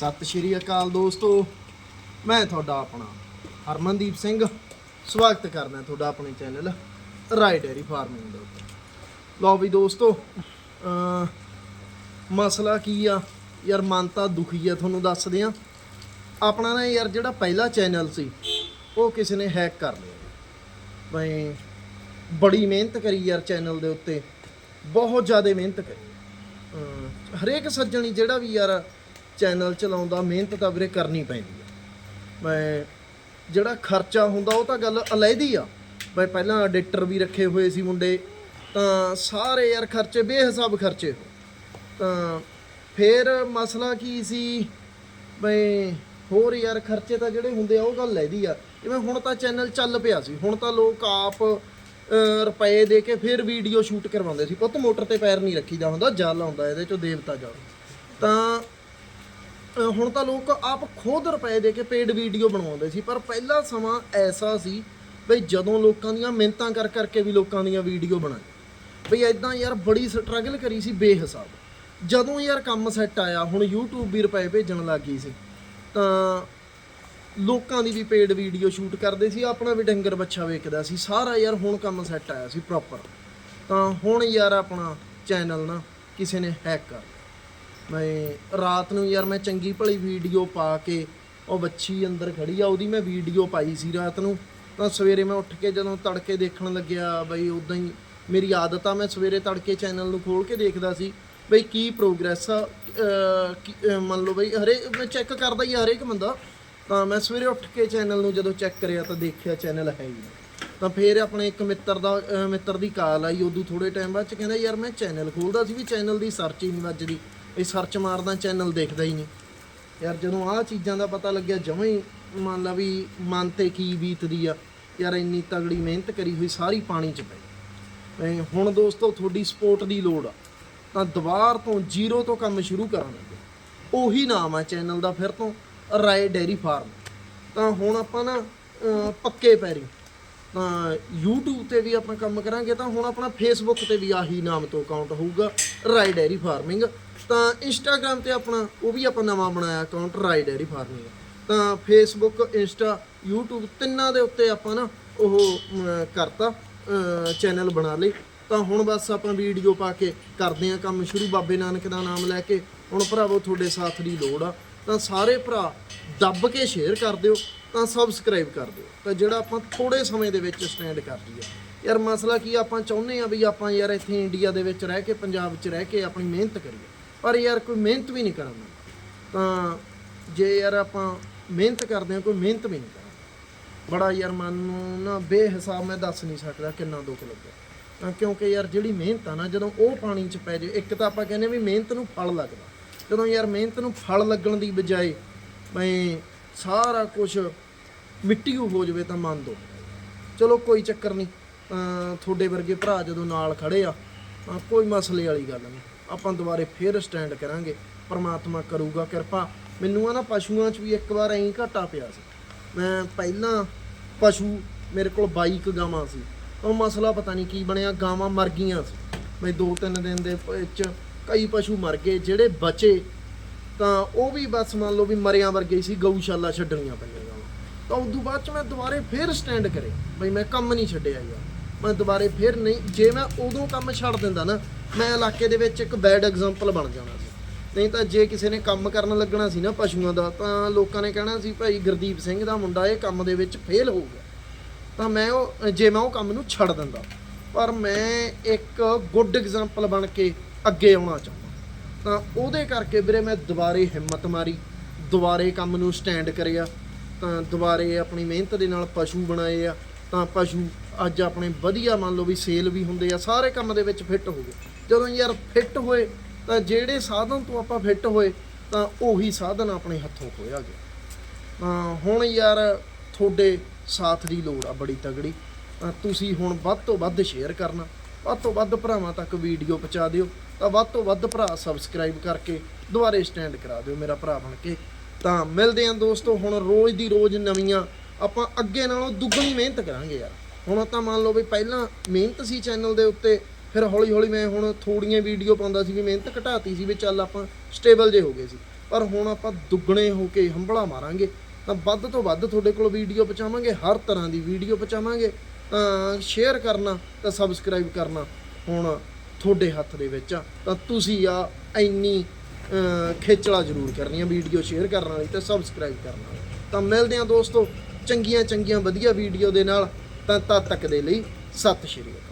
ਸਤਿ ਸ਼੍ਰੀ ਅਕਾਲ ਦੋਸਤੋ। ਮੈਂ ਤੁਹਾਡਾ ਆਪਣਾ ਹਰਮਨਦੀਪ ਸਿੰਘ। ਸਵਾਗਤ ਕਰਦਾ ਤੁਹਾਡਾ ਆਪਣੇ ਚੈਨਲ ਰਾਈ ਡੈਰੀ ਫਾਰਮਿੰਗ ਦੇ ਉੱਤੇ। ਲਓ ਵੀ ਦੋਸਤੋ ਮਸਲਾ ਕੀ ਆ? ਯਾਰ ਮਨ ਤਾਂ ਦੁਖੀ ਆ, ਤੁਹਾਨੂੰ ਦੱਸਦੇ ਆ ਆਪਣਾ ਨਾ ਯਾਰ ਜਿਹੜਾ ਪਹਿਲਾ ਚੈਨਲ ਸੀ, ਉਹ ਕਿਸੇ ਨੇ ਹੈਕ ਕਰ ਲਿਆ। ਬਈ, ਬੜੀ ਮਿਹਨਤ ਕਰੀ ਯਾਰ ਚੈਨਲ ਦੇ ਉੱਤੇ। ਬਹੁਤ ਜ਼ਿਆਦਾ ਮਿਹਨਤ ਕਰੀ। ਹਰੇਕ ਸੱਜਣੀ ਜਿਹੜਾ ਵੀ ਯਾਰ ਚੈਨਲ ਚਲਾਉਂਦਾ, ਮਿਹਨਤ ਤਾਂ ਵੀਰੇ ਕਰਨੀ ਪੈਂਦੀ ਆ। ਮੈਂ ਜਿਹੜਾ ਖਰਚਾ ਹੁੰਦਾ, ਉਹ ਤਾਂ ਗੱਲ ਅਲੈਦੀ ਆ। ਬਈ ਪਹਿਲਾਂ ਐਡੀਟਰ ਵੀ ਰੱਖੇ ਹੋਏ ਸੀ ਮੁੰਡੇ, ਤਾਂ ਸਾਰੇ ਯਾਰ ਖਰਚੇ ਬੇਹਿਸਾਬ ਖਰਚੇ ਤਾਂ ਫੇਰ ਮਸਲਾ ਕੀ ਸੀ? ਬਈ ਹੋਰ ਯਾਰ ਖਰਚੇ ਤਾਂ ਜਿਹੜੇ ਹੁੰਦੇ ਆ, ਉਹ ਗੱਲ ਲੈਦੀ ਆ। ਜਿਵੇਂ ਹੁਣ ਤਾਂ ਚੈਨਲ ਚੱਲ ਪਿਆ ਸੀ, ਹੁਣ ਤਾਂ ਲੋਕ ਆਪ ਰੁਪਏ ਦੇ ਕੇ ਫਿਰ ਵੀਡੀਓ ਸ਼ੂਟ ਕਰਵਾਉਂਦੇ ਸੀ। ਪੁੱਤ ਮੋਟਰ ਤੇ ਪੈਰ ਨਹੀਂ ਰੱਖੀਦਾ ਹੁੰਦਾ, ਜਲ ਆਉਂਦਾ ਇਹਦੇ ਚੋਂ, ਦੇਵਤਾ ਜਲ। ਤਾਂ ਅਹ ਹੁਣ ਤਾਂ ਲੋਕ ਆਪ ਖੁਦ ਰੁਪਏ ਦੇ ਕੇ ਪੇਡ ਵੀਡੀਓ ਬਣਵਾਉਂਦੇ ਸੀ, ਪਰ ਪਹਿਲਾ ਸਮਾਂ ਐਸਾ ਸੀ ਬਈ ਜਦੋਂ ਲੋਕਾਂ ਦੀਆਂ ਮਿਹਨਤਾਂ ਕਰ ਕਰਕੇ ਵੀ ਲੋਕਾਂ ਦੀਆਂ ਵੀਡੀਓ ਬਣਾਈ। ਬਈ ਐਦਾਂ ਯਾਰ ਬੜੀ ਸਟਰਗਲ ਕਰੀ ਸੀ ਬੇਹਿਸਾਬ। ਜਦੋਂ ਯਾਰ ਕੰਮ ਸੈੱਟ ਆਇਆ, ਹੁਣ YouTube ਵੀ ਰੁਪਏ ਭੇਜਣ ਲੱਗ ਗਈ ਸੀ, ਤਾਂ ਲੋਕਾਂ ਦੀ ਵੀ ਪੇਡ ਵੀਡੀਓ ਸ਼ੂਟ ਕਰਦੇ ਸੀ, ਆਪਣਾ ਵੀ ਡੰਗਰ ਬੱਛਾ ਵੇਚਦਾ ਸੀ, ਸਾਰਾ ਯਾਰ ਹੁਣ ਕੰਮ ਸੈੱਟ ਆਇਆ ਸੀ ਪ੍ਰੋਪਰ ਤਾਂ ਹੁਣ ਯਾਰ ਆਪਣਾ ਚੈਨਲ ਨਾ ਕਿਸੇ ਨੇ ਹੈਕ ਕਰ ਮੈਂ ਰਾਤ ਨੂੰ ਯਾਰ ਮੈਂ ਚੰਗੀ ਭਲੀ ਵੀਡੀਓ ਪਾ ਕੇ ਉਹ ਵੱਛੀ ਅੰਦਰ ਖੜੀ ਆ, ਉਹਦੀ ਮੈਂ ਵੀਡੀਓ ਪਾਈ ਸੀ ਰਾਤ ਨੂੰ। ਤਾਂ ਸਵੇਰੇ ਮੈਂ ਉੱਠ ਕੇ ਜਦੋਂ ਤੜਕੇ ਦੇਖਣ ਲੱਗਿਆ ਬਈ ਉਦਾਂ ਹੀ ਮੇਰੀ ਆਦਤ ਆ, ਮੈਂ ਸਵੇਰੇ ਤੜਕੇ ਚੈਨਲ ਨੂੰ ਖੋਲ ਕੇ ਦੇਖਦਾ ਸੀ ਬਈ ਕੀ ਪ੍ਰੋਗਰੈਸ ਆ ਮੰਨ ਲਓ ਬਈ ਹਰੇ ਮੈਂ ਚੈੱਕ ਕਰਦਾ ਹੀ ਹਰੇਕ ਬੰਦਾ। ਤਾਂ ਮੈਂ ਸਵੇਰੇ ਉੱਠ ਕੇ ਚੈਨਲ ਨੂੰ ਜਦੋਂ ਚੈੱਕ ਕਰਿਆ ਤਾਂ ਦੇਖਿਆ ਚੈਨਲ ਹੈ ਹੀ ਤਾਂ ਫਿਰ ਆਪਣੇ ਇੱਕ ਮਿੱਤਰ ਦਾ ਮਿੱਤਰ ਦੀ ਕਾਲ ਆਈ, ਉਦੋਂ ਥੋੜੇ ਟਾਈਮ ਬਾਅਦ ਚ ਕਹਿੰਦਾ ਯਾਰ ਮੈਂ ਚੈਨਲ ਖੋਲਦਾ ਸੀ ਵੀ ਚੈਨਲ ਦੀ ਸਰਚ ਹੀ ਨਹੀਂ ਵੱਜਦੀ। ਇਹ ਸਰਚ ਮਾਰਦਾ ਚੈਨਲ ਦੇਖਦਾ ਹੀ ਨਹੀਂ। ਯਾਰ ਜਦੋਂ ਆਹ ਚੀਜ਼ਾਂ ਦਾ ਪਤਾ ਲੱਗਿਆ, ਜਮਾਂ ਹੀ ਮੰਨ ਲਾ ਵੀ ਮਨ ਤੇ ਕੀ ਬੀਤਦੀ ਆ। ਯਾਰ ਇੰਨੀ ਤਗੜੀ ਮਿਹਨਤ ਕਰੀ ਹੋਈ ਸਾਰੀ ਪਾਣੀ ਚ ਪਈ। ਹੁਣ ਦੋਸਤੋ, ਤੁਹਾਡੀ ਸਪੋਰਟ ਦੀ ਲੋੜ ਆ। ਤਾਂ ਦੁਬਾਰ ਤੋਂ ਜ਼ੀਰੋ ਤੋਂ ਕੰਮ ਸ਼ੁਰੂ ਕਰਨ ਲੱਗੇ। ਉਹੀ ਨਾਮ ਆ ਚੈਨਲ ਦਾ ਫਿਰ ਤੋਂ ਰਾਏ ਡੈਰੀ ਫਾਰਮ ਤਾਂ ਹੁਣ ਆਪਾਂ ਨਾ ਪੱਕੇ ਪੈਰੀ। ਤਾਂ YouTube ਤੇ ਵੀ ਆਪਾਂ ਕੰਮ ਕਰਾਂਗੇ, ਤਾਂ ਹੁਣ ਆਪਣਾ Facebook ਤੇ ਵੀ ਆਹੀ ਨਾਮ ਤੋਂ ਅਕਾਊਂਟ ਹੋਊਗਾ ਰਾਈ ਡੈਰੀ ਫਾਰਮਿੰਗ ਤਾਂ Instagram ਤੇ ਆਪਣਾ, ਉਹ ਵੀ ਆਪਾਂ ਨਵਾਂ ਬਣਾਇਆ ਅਕਾਊਂਟ ਰਾਈ ਡੈਰੀ ਫਾਰਮਿੰਗ ਤਾਂ Facebook, Insta, YouTube ਤਿੰਨਾਂ ਦੇ ਉੱਤੇ ਆਪਾਂ ਨਾ ਉਹ ਕਰਤਾ ਚੈਨਲ ਬਣਾ ਲਈ। ਤਾਂ ਹੁਣ ਬਸ ਆਪਾਂ ਵੀਡੀਓ ਪਾ ਕੇ ਕਰਦੇ ਆਂ ਕੰਮ ਸ਼ੁਰੂ। ਬਾਬੇ ਨਾਨਕ ਦਾ ਨਾਮ ਲੈ ਕੇ ਹੁਣ ਭਰਾਵੋ, ਤੁਹਾਡੇ ਸਾਥ ਦੀ ਲੋੜ ਆ। ਤਾਂ ਸਾਰੇ ਭਰਾ ਦੱਬ ਕੇ ਸ਼ੇਅਰ ਕਰ ਦਿਓ। ਤਾਂ ਸਬਸਕ੍ਰਾਈਬ ਕਰ ਦਿਓ। ਤਾਂ ਜਿਹੜਾ ਆਪਾਂ ਥੋੜੇ ਸਮੇਂ ਦੇ ਵਿੱਚ ਸਟੈਂਡ ਕਰ ਲਈਏ ਯਾਰ ਮਸਲਾ ਕੀ ਆਪਾਂ ਚਾਹੁੰਦੇ ਆ ਵੀ ਆਪਾਂ ਯਾਰ ਇੱਥੇ ਇੰਡੀਆ ਦੇ ਵਿੱਚ ਰਹਿ ਕੇ, ਪੰਜਾਬ 'ਚ ਰਹਿ ਕੇ ਆਪਣੀ ਮਿਹਨਤ ਕਰੀਏ। ਪਰ ਯਾਰ ਕੋਈ ਮਿਹਨਤ ਵੀ ਨਹੀਂ ਕਰਨਾ ਤਾਂ ਜੇ ਯਾਰ ਆਪਾਂ ਮਿਹਨਤ ਕਰਦੇ ਆ, ਕੋਈ ਮਿਹਨਤ ਵੀ ਨਹੀਂ ਕਰਦਾ ਬੜਾ ਯਾਰ ਮਨ ਨੂੰ ਨਾ ਬੇਹਿਸਾਬ ਮੈਂ ਦੱਸ ਨਹੀਂ ਸਕਦਾ ਕਿੰਨਾ ਦੁੱਖ ਲੱਗਾ ਤਾਂ ਕਿਉਂਕਿ ਯਾਰ ਜਿਹੜੀ ਮਿਹਨਤ ਆ ਨਾ, ਜਦੋਂ ਉਹ ਪਾਣੀ 'ਚ ਪੈ ਜਾਵੇ ਇੱਕ ਤਾਂ ਆਪਾਂ ਕਹਿੰਦੇ ਵੀ ਮਿਹਨਤ ਨੂੰ ਫਲ ਲੱਗਦਾ। ਜਦੋਂ ਯਾਰ ਮਿਹਨਤ ਨੂੰ ਫਲ ਲੱਗਣ ਦੀ ਬਜਾਏ, ਬਈ ਸਾਰਾ ਕੁਝ ਮਿੱਟੀ ਹੋ ਜਾਵੇ ਤਾਂ ਮੰਨ ਦੋ। ਚਲੋ ਕੋਈ ਚੱਕਰ ਨਹੀਂ, ਤਾਂ ਤੁਹਾਡੇ ਵਰਗੇ ਭਰਾ ਜਦੋਂ ਨਾਲ ਖੜੇ ਆ ਕੋਈ ਮਸਲੇ ਵਾਲੀ ਗੱਲ ਨਹੀਂ। ਆਪਾਂ ਦੁਬਾਰੇ ਫੇਰ ਸਟੈਂਡ ਕਰਾਂਗੇ, ਪਰਮਾਤਮਾ ਕਰੂਗਾ ਕਿਰਪਾ। ਮੈਨੂੰ ਆ ਨਾ ਪਸ਼ੂਆਂ 'ਚ ਵੀ ਇੱਕ ਵਾਰ ਐਂ ਘਾਟਾ ਪਿਆ ਸੀ। ਮੈਂ ਪਹਿਲਾਂ ਪਸ਼ੂ ਮੇਰੇ ਕੋਲ 22 ਗਾਵਾਂ ਸੀ, ਉਹ ਮਸਲਾ ਪਤਾ ਨਹੀਂ ਕੀ ਬਣਿਆ, ਗਾਵਾਂ ਮਰ ਗਈਆਂ ਸੀ। ਮੈਂ ਦੋ ਤਿੰਨ ਦਿਨ ਦੇ ਵਿੱਚ ਕਈ ਪਸ਼ੂ ਮਰ ਗਏ, ਜਿਹੜੇ ਬਚੇ ਤਾਂ ਉਹ ਵੀ ਬਸ ਮੰਨ ਲਓ ਵੀ ਮਰਿਆਂ ਵਰਗੇ ਸੀ, ਗਊਸ਼ਾਲਾ ਛੱਡਣੀਆਂ ਪਈਆਂ ਗਾਵਾਂ। ਤਾਂ ਉਦੋਂ ਬਾਅਦ ਚ ਮੈਂ ਦੁਬਾਰੇ ਫੇਰ ਸਟੈਂਡ ਕਰੇ। ਬਈ ਮੈਂ ਕੰਮ ਨਹੀਂ ਛੱਡਿਆ ਯਾਰ ਮੈਂ ਦੁਬਾਰੇ ਫੇਰ ਨਹੀਂ, ਜੇ ਮੈਂ ਉਦੋਂ ਕੰਮ ਛੱਡ ਦਿੰਦਾ ਨਾ, ਮੈਂ ਇਲਾਕੇ ਦੇ ਵਿੱਚ ਇੱਕ ਬੈਡ ਐਗਜ਼ਾਮਪਲ ਬਣ ਜਾਣਾ ਸੀ। ਨਹੀਂ ਤਾਂ ਜੇ ਕਿਸੇ ਨੇ ਕੰਮ ਕਰਨ ਲੱਗਣਾ ਸੀ ਨਾ ਪਸ਼ੂਆਂ ਦਾ, ਤਾਂ ਲੋਕਾਂ ਨੇ ਕਹਿਣਾ ਸੀ, ਭਾਈ ਗੁਰਦੀਪ ਸਿੰਘ ਦਾ ਮੁੰਡਾ ਇਹ ਕੰਮ ਦੇ ਵਿੱਚ ਫੇਲ ਹੋ ਗਿਆ। ਤਾਂ ਮੈਂ ਉਹ, ਜੇ ਮੈਂ ਉਹ ਕੰਮ ਨੂੰ ਛੱਡ ਦਿੰਦਾ। ਪਰ ਮੈਂ ਇੱਕ ਗੁੱਡ ਐਗਜ਼ਾਮਪਲ ਬਣ ਕੇ ਅੱਗੇ ਆਉਣਾ ਚਾਹੁੰਦਾ। ਤਾਂ ਉਹਦੇ ਕਰਕੇ ਵੀਰੇ ਮੈਂ ਦੁਬਾਰੇ ਹਿੰਮਤ ਮਾਰੀ, ਦੁਬਾਰੇ ਕੰਮ ਨੂੰ ਸਟੈਂਡ ਕਰਿਆ, ਤਾਂ ਦੁਬਾਰੇ ਆਪਣੀ ਮਿਹਨਤ ਦੇ ਨਾਲ ਪਸ਼ੂ ਬਣਾਏ ਆ, ਤਾਂ ਪਸ਼ੂ ਅੱਜ ਆਪਣੇ ਵਧੀਆ ਮੰਨ ਲਓ ਵੀ ਸੇਲ ਵੀ ਹੁੰਦੇ ਆ, ਸਾਰੇ ਕੰਮ ਦੇ ਵਿੱਚ ਫਿੱਟ ਹੋ ਗਏ। ਜਦੋਂ ਯਾਰ ਫਿੱਟ ਹੋਏ, ਤਾਂ ਜਿਹੜੇ ਸਾਧਨ ਤੋਂ ਆਪਾਂ ਫਿੱਟ ਹੋਏ, ਤਾਂ ਉਹੀ ਸਾਧਨ ਆਪਣੇ ਹੱਥੋਂ ਖੋਇਆ ਗਿਆ। ਤਾਂ ਹੁਣ ਯਾਰ ਤੁਹਾਡੇ ਸਾਥ ਦੀ ਲੋੜ ਆ ਬੜੀ ਤਗੜੀ, ਤਾਂ ਤੁਸੀਂ ਹੁਣ ਵੱਧ ਤੋਂ ਵੱਧ ਸ਼ੇਅਰ ਕਰਨਾ। ਵੱਧ ਤੋਂ ਵੱਧ ਭਰਾਵਾਂ ਤੱਕ ਵੀਡੀਓ ਪਹੁੰਚਾ ਦਿਓ, ਤਾਂ ਵੱਧ ਤੋਂ ਵੱਧ ਭਰਾ ਸਬਸਕ੍ਰਾਈਬ ਕਰਕੇ ਦੁਬਾਰੇ ਸਟੈਂਡ ਕਰਾ ਦਿਓ ਮੇਰਾ ਭਰਾ ਬਣ ਕੇ। ਤਾਂ ਮਿਲਦੇ ਆਂ ਦੋਸਤੋ, ਹੁਣ ਰੋਜ਼ ਦੀ ਰੋਜ਼ ਨਵੀਆਂ, ਆਪਾਂ ਅੱਗੇ ਨਾਲੋਂ ਦੁੱਗਣੀ ਮਿਹਨਤ ਕਰਾਂਗੇ ਯਾਰ। ਹੁਣ ਤਾਂ ਮੰਨ ਲਓ ਵੀ ਪਹਿਲਾਂ ਮਿਹਨਤ ਸੀ ਚੈਨਲ ਦੇ ਉੱਤੇ, ਫਿਰ ਹੌਲੀ ਹੌਲੀ ਮੈਂ ਹੁਣ ਥੋੜੀਆਂ ਵੀਡੀਓ ਪਾਉਂਦਾ ਸੀ ਵੀ ਮਿਹਨਤ ਘਟਾਤੀ ਸੀ ਵੀ ਚੱਲ ਆਪਾਂ ਸਟੇਬਲ ਜੇ ਹੋ ਗਏ ਸੀ। ਪਰ ਹੁਣ ਆਪਾਂ ਦੁੱਗਣੇ ਹੋ ਕੇ ਹੰਬਲਾ ਮਾਰਾਂਗੇ, ਤਾਂ ਵੱਧ ਤੋਂ ਵੱਧ ਤੁਹਾਡੇ ਕੋਲ ਵੀਡੀਓ ਪਹੁੰਚਾਵਾਂਗੇ, ਹਰ ਤਰ੍ਹਾਂ ਦੀ ਵੀਡੀਓ ਪਹੁੰਚਾਵਾਂਗੇ। ਸ਼ੇਅਰ ਕਰਨਾ ਤਾਂ ਸਬਸਕ੍ਰਾਈਬ ਕਰਨਾ ਹੁਣ ਤੁਹਾਡੇ ਹੱਥ ਦੇ ਵਿੱਚ ਆ। ਤਾਂ ਤੁਸੀਂ ਆ ਇੰਨੀ ਅਹ, ਖੇਚਲਾ ਜ਼ਰੂਰ ਕਰਨੀ ਆ ਵੀਡੀਓ ਸ਼ੇਅਰ ਕਰਨ ਵਾਲੀ ਤੇ ਸਬਸਕ੍ਰਾਈਬ ਕਰਨ ਵਾਲੀ। ਤਾਂ ਮਿਲਦੇ ਆ ਦੋਸਤੋ ਚੰਗੀਆਂ ਚੰਗੀਆਂ ਵਧੀਆ ਵੀਡੀਓ ਦੇ ਨਾਲ। ਤਾਂ ਤਦ ਤੱਕ ਦੇ ਲਈ ਸਤਿ ਸ਼੍ਰੀ ਅਕਾਲ।